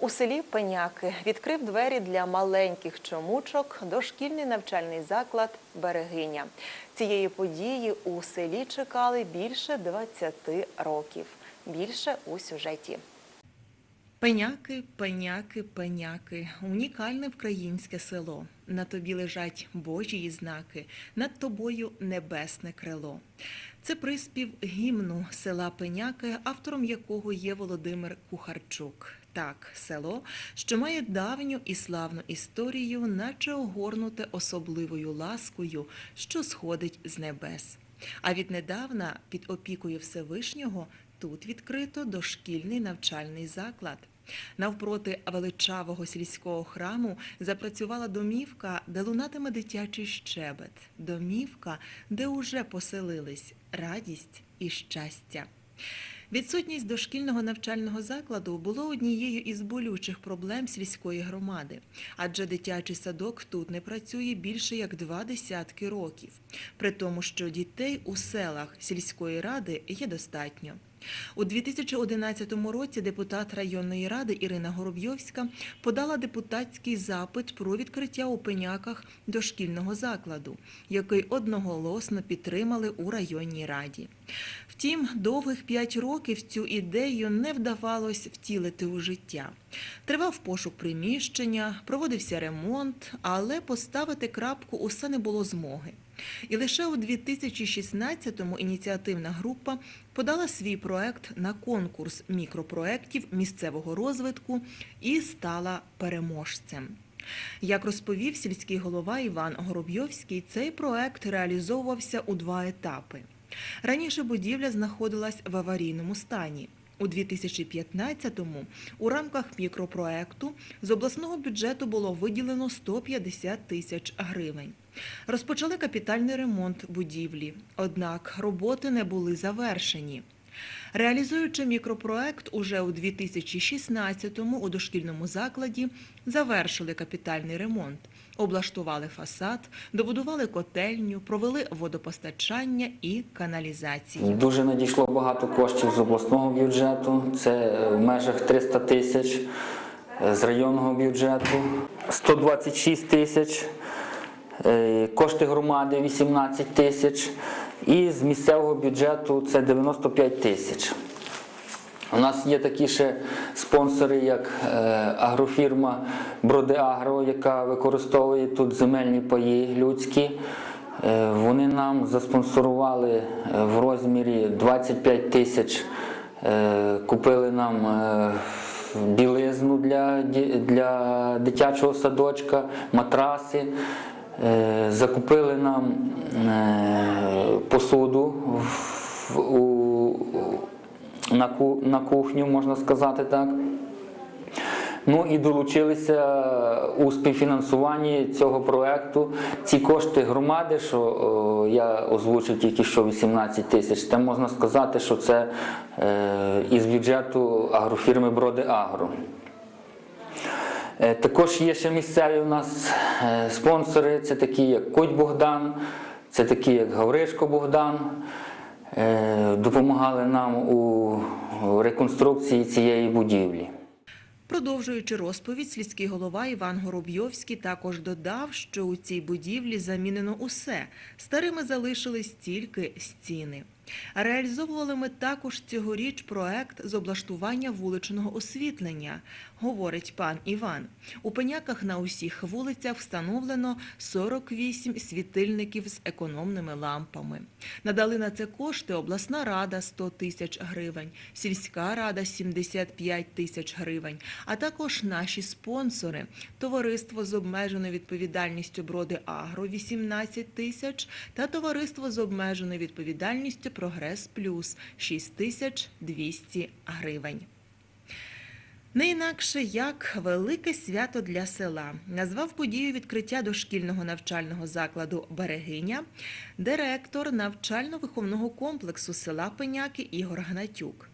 У селі Пеняки відкрив двері для маленьких чомучок дошкільний навчальний заклад Берегиня. Цієї події у селі чекали більше 20 років. Більше у сюжеті. Пеняки, пеняки, пеняки, унікальне українське село. На тобі лежать Божі знаки, над тобою небесне крило. Це приспів гімну села Пеняки, автором якого є Володимир Кухарчук. Так, село, що має давню і славну історію, наче огорнуте особливою ласкою, що сходить з небес. А віднедавна під опікою Всевишнього тут відкрито дошкільний навчальний заклад. Навпроти величавого сільського храму запрацювала домівка, де лунатиме дитячий щебет, домівка, де уже поселились радість і щастя. Відсутність дошкільного навчального закладу було однією із болючих проблем сільської громади, адже дитячий садок тут не працює більше як два десятки років, при тому, що дітей у селах сільської ради є достатньо. У 2011 році депутат районної ради Ірина Горобйовська подала депутатський запит про відкриття у пеняках дошкільного закладу, який одноголосно підтримали у районній раді. Втім, довгих п'ять років цю ідею не вдавалось втілити у життя. Тривав пошук приміщення, проводився ремонт, але поставити крапку усе не було змоги. І лише у 2016-му ініціативна група подала свій проект на конкурс мікропроєктів місцевого розвитку і стала переможцем. Як розповів сільський голова Іван Горобйовський, цей проект реалізовувався у два етапи. Раніше будівля знаходилась в аварійному стані. У 2015-му у рамках мікропроекту з обласного бюджету було виділено 150 тисяч гривень. Розпочали капітальний ремонт будівлі, однак роботи не були завершені. Реалізуючи мікропроект, уже у 2016-му у дошкільному закладі завершили капітальний ремонт, облаштували фасад, добудували котельню, провели водопостачання і каналізацію. Дуже надійшло багато коштів з обласного бюджету. Це в межах 300 тисяч е, з районного бюджету, 126 тисяч, е, кошти громади 18 тисяч і з місцевого бюджету це 95 тисяч. У нас є такі ще спонсори, як е, агрофірма Бродеагро, яка використовує тут земельні паї людські. Е, Вони нам заспонсорували е, в розмірі 25 тисяч, е, купили нам е, білизну для дитячого садочка, матраси. Е, Закупили нам е, посуду на, ку- на кухню, можна сказати так. Ну і долучилися у співфінансуванні цього проекту. Ці кошти громади, що о, я озвучив тільки що 18 тисяч, це можна сказати, що це е, із бюджету агрофірми Броди Агро. Е, Також є ще місцеві у нас е, спонсори, це такі як Коть Богдан, це такі як Гавришко Богдан. Е, Допомагали нам у реконструкції цієї будівлі. Продовжуючи розповідь, сільський голова Іван Горобйовський також додав, що у цій будівлі замінено усе. Старими залишились тільки стіни. Реалізовували ми також цьогоріч проект з облаштування вуличного освітлення, говорить пан Іван. У пеняках на усіх вулицях встановлено 48 світильників з економними лампами. Надали на це кошти обласна рада 100 тисяч гривень, сільська рада 75 тисяч гривень, а також наші спонсори Товариство з обмеженою відповідальністю Броди Агро 18 тисяч та Товариство з обмеженою відповідальністю Прогрес Плюс 6200 гривень. Не інакше як велике свято для села назвав подію відкриття дошкільного навчального закладу Берегиня директор навчально-виховного комплексу села Пеняки Ігор Гнатюк,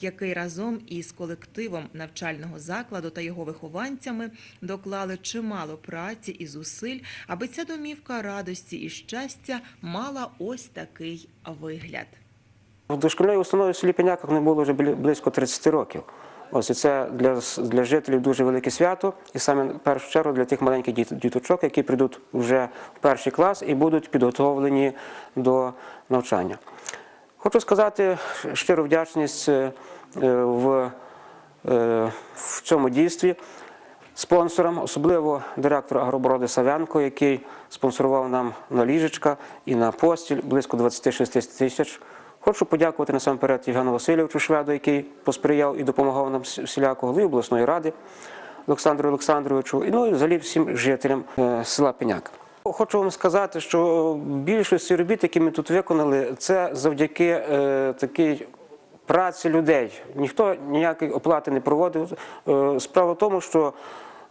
який разом із колективом навчального закладу та його вихованцями доклали чимало праці і зусиль, аби ця домівка радості і щастя мала ось такий вигляд. В дошкільної установи в селі Пеняках не було вже близько 30 років. Ось і це для, для жителів дуже велике свято, і саме в першу чергу для тих маленьких діт- діточок, які прийдуть вже в перший клас і будуть підготовлені до навчання. Хочу сказати щиру вдячність е, в, е, в цьому дійстві спонсорам, особливо директору агробороди Савянко, який спонсорував нам на ліжечка і на постіль близько 26 тисяч. Хочу подякувати насамперед Євгену Васильовичу Шведу, який посприяв і допомагав нам всі- всіляко, голові обласної ради Олександру Олександровичу, і ну і взагалі всім жителям е, села Пеняк. Хочу вам сказати, що більшості робіт, які ми тут виконали, це завдяки е, такій праці людей. Ніхто ніякої оплати не проводив. Е, Справа в тому, що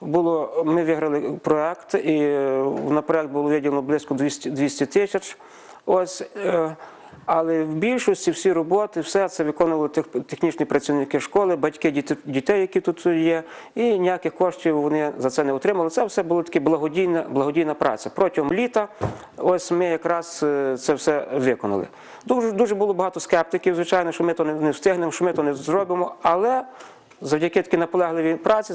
було, ми виграли проект, і е, на проект було виділено близько 200, 200 тисяч. Ось, е, але в більшості всі роботи, все це виконували технічні працівники школи, батьки дітей, які тут є, і ніяких коштів вони за це не отримали. Це все була така благодійна, благодійна праця. Протягом літа ось ми якраз е, це все виконали. Дуже, дуже було багато скептиків, звичайно, що ми то не, не встигнемо, що ми то не зробимо, але завдяки такій наполегливій праці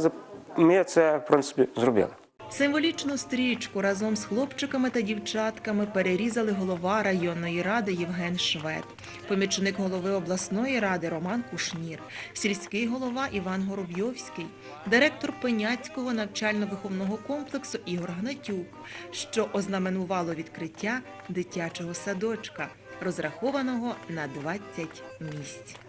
ми це, в принципі, зробили. Символічну стрічку разом з хлопчиками та дівчатками перерізали голова районної ради Євген Швед, помічник голови обласної ради Роман Кушнір, сільський голова Іван Горобйовський, директор Пеняцького навчально-виховного комплексу Ігор Гнатюк, що ознаменувало відкриття дитячого садочка, розрахованого на 20 місць.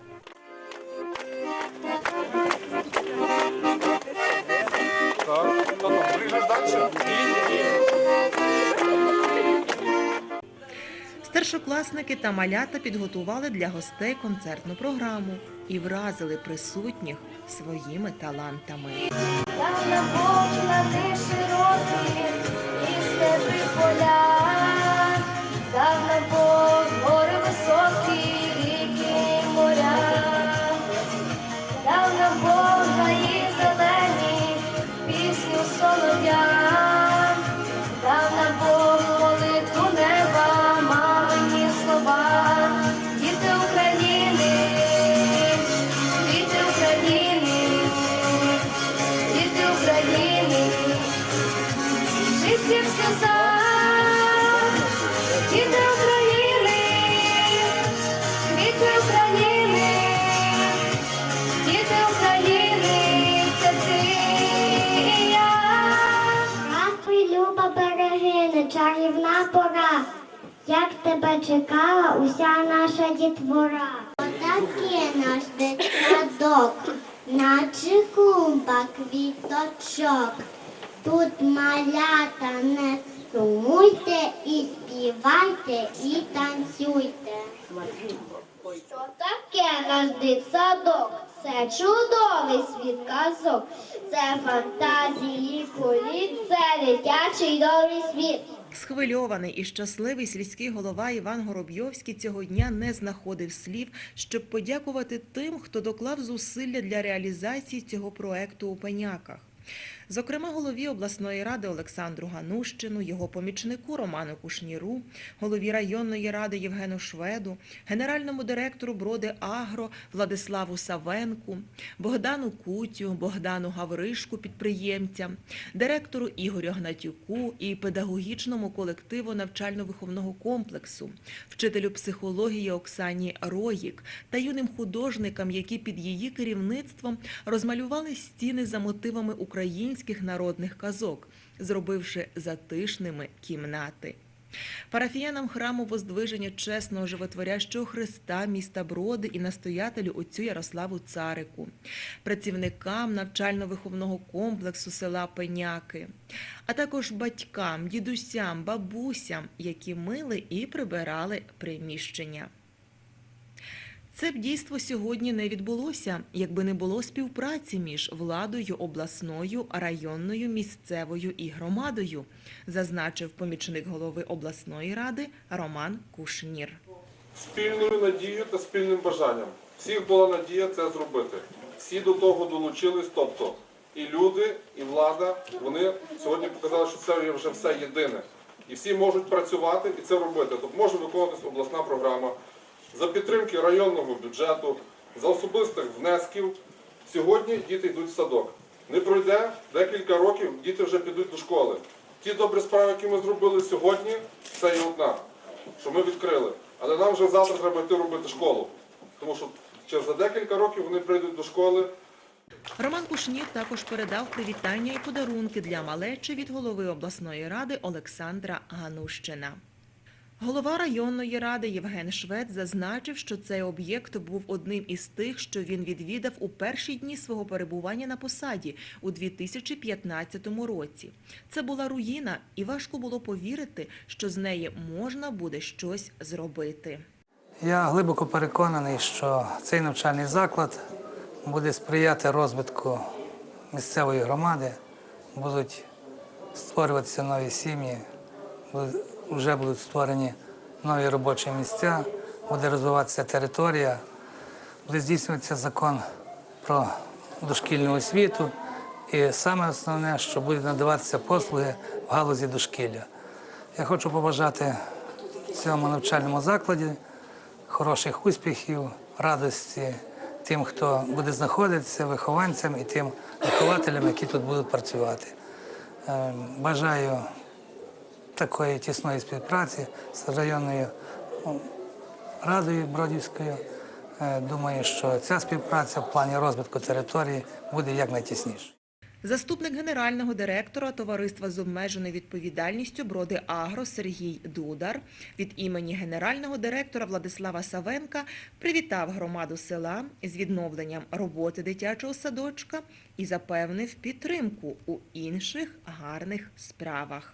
Старшокласники та малята підготували для гостей концертну програму і вразили присутніх своїми талантами. Там поля, там як тебе чекала уся наша дітвора. Отакий наш дитсадок, наче клумба квіточок. Тут малята не сумуйте і співайте, і танцюйте. Що таке наш дитсадок? Це чудовий світ казок, це фантазії політ, це дитячий добрий світ. Схвильований і щасливий сільський голова Іван Горобйовський цього дня не знаходив слів, щоб подякувати тим, хто доклав зусилля для реалізації цього проекту у Пеняках. Зокрема, голові обласної ради Олександру Ганущину, його помічнику Роману Кушніру, голові районної ради Євгену Шведу, генеральному директору Броди Агро Владиславу Савенку, Богдану Кутю, Богдану Гавришку, підприємцям, директору Ігорю Гнатюку і педагогічному колективу навчально-виховного комплексу, вчителю психології Оксані Роїк та юним художникам, які під її керівництвом розмалювали стіни за мотивами українських народних казок, зробивши затишними кімнати. Парафіянам храму Воздвиження чесного животворящого Христа міста Броди і настоятелю отцю Ярославу Царику, працівникам навчально-виховного комплексу села Пеняки, а також батькам, дідусям, бабусям, які мили і прибирали приміщення. Це б дійство сьогодні не відбулося, якби не було співпраці між владою обласною, районною, місцевою і громадою, зазначив помічник голови обласної ради Роман Кушнір. Спільною надією та спільним бажанням. Всіх була надія це зробити. Всі до того долучились, тобто і люди, і влада, вони сьогодні показали, що це вже все єдине. І всі можуть працювати і це робити. Тобто може виконуватися обласна програма за підтримки районного бюджету, за особистих внесків. Сьогодні діти йдуть в садок. Не пройде декілька років, діти вже підуть до школи. Ті добрі справи, які ми зробили сьогодні, це є одна, що ми відкрили. Але нам вже завтра треба йти робити школу. Тому що через за декілька років вони прийдуть до школи, Роман Кушнір також передав привітання і подарунки для малечі від голови обласної ради Олександра Ганущина. Голова районної ради Євген Швець зазначив, що цей об'єкт був одним із тих, що він відвідав у перші дні свого перебування на посаді у 2015 році. Це була руїна, і важко було повірити, що з неї можна буде щось зробити. Я глибоко переконаний, що цей навчальний заклад буде сприяти розвитку місцевої громади, будуть створюватися нові сім'ї, будуть- вже будуть створені нові робочі місця, буде розвиватися територія, буде здійснюватися закон про дошкільну освіту. І саме основне, що будуть надаватися послуги в галузі дошкілля. Я хочу побажати цьому навчальному закладі хороших успіхів, радості тим, хто буде знаходитися, вихованцям і тим вихователям, які тут будуть працювати. Е, Бажаю такої тісної співпраці з районною ну, радою Бродівською. Е, Думаю, що ця співпраця в плані розвитку території буде якнайтісніша. Заступник генерального директора товариства з обмеженою відповідальністю Броди Агро Сергій Дудар від імені генерального директора Владислава Савенка привітав громаду села з відновленням роботи дитячого садочка і запевнив підтримку у інших гарних справах.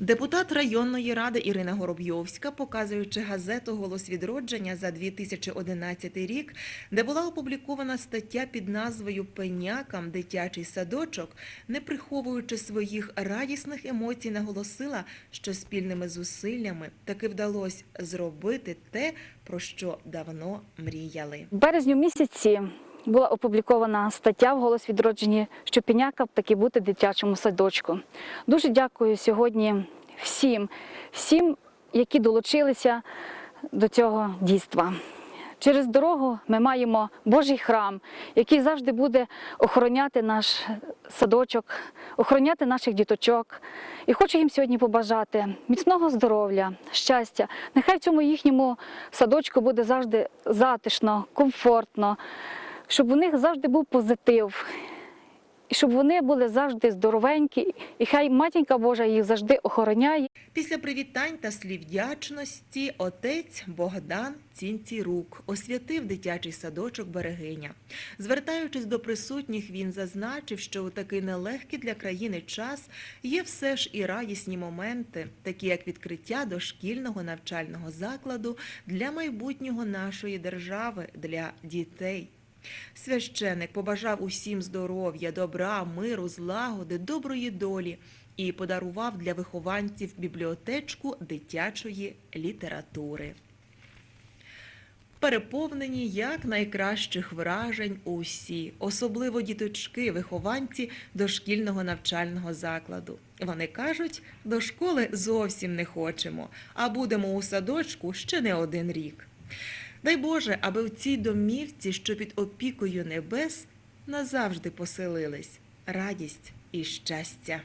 Депутат районної ради Ірина Горобйовська, показуючи газету Голос відродження за 2011 рік, де була опублікована стаття під назвою Пенякам дитячий садочок, не приховуючи своїх радісних емоцій, наголосила, що спільними зусиллями таки вдалося зробити те, про що давно мріяли. В березні місяці була опублікована стаття в голос відродження, що піняка таки бути дитячому садочку. Дуже дякую сьогодні всім, всім, які долучилися до цього дійства. Через дорогу ми маємо Божий храм, який завжди буде охороняти наш садочок, охороняти наших діточок. І хочу їм сьогодні побажати міцного здоров'я, щастя. Нехай в цьому їхньому садочку буде завжди затишно, комфортно, щоб у них завжди був позитив. Щоб вони були завжди здоровенькі, і хай матінка Божа їх завжди охороняє. Після привітань та слів вдячності отець Богдан Цінцірук освятив дитячий садочок Берегиня. Звертаючись до присутніх, він зазначив, що у такий нелегкий для країни час є все ж і радісні моменти, такі як відкриття дошкільного навчального закладу для майбутнього нашої держави, для дітей. Священик побажав усім здоров'я, добра, миру, злагоди, доброї долі і подарував для вихованців бібліотечку дитячої літератури. Переповнені як найкращих вражень усі, особливо діточки, вихованці дошкільного навчального закладу. Вони кажуть, до школи зовсім не хочемо, а будемо у садочку ще не один рік. Дай Боже, аби в цій домівці, що під опікою небес, назавжди поселились радість і щастя.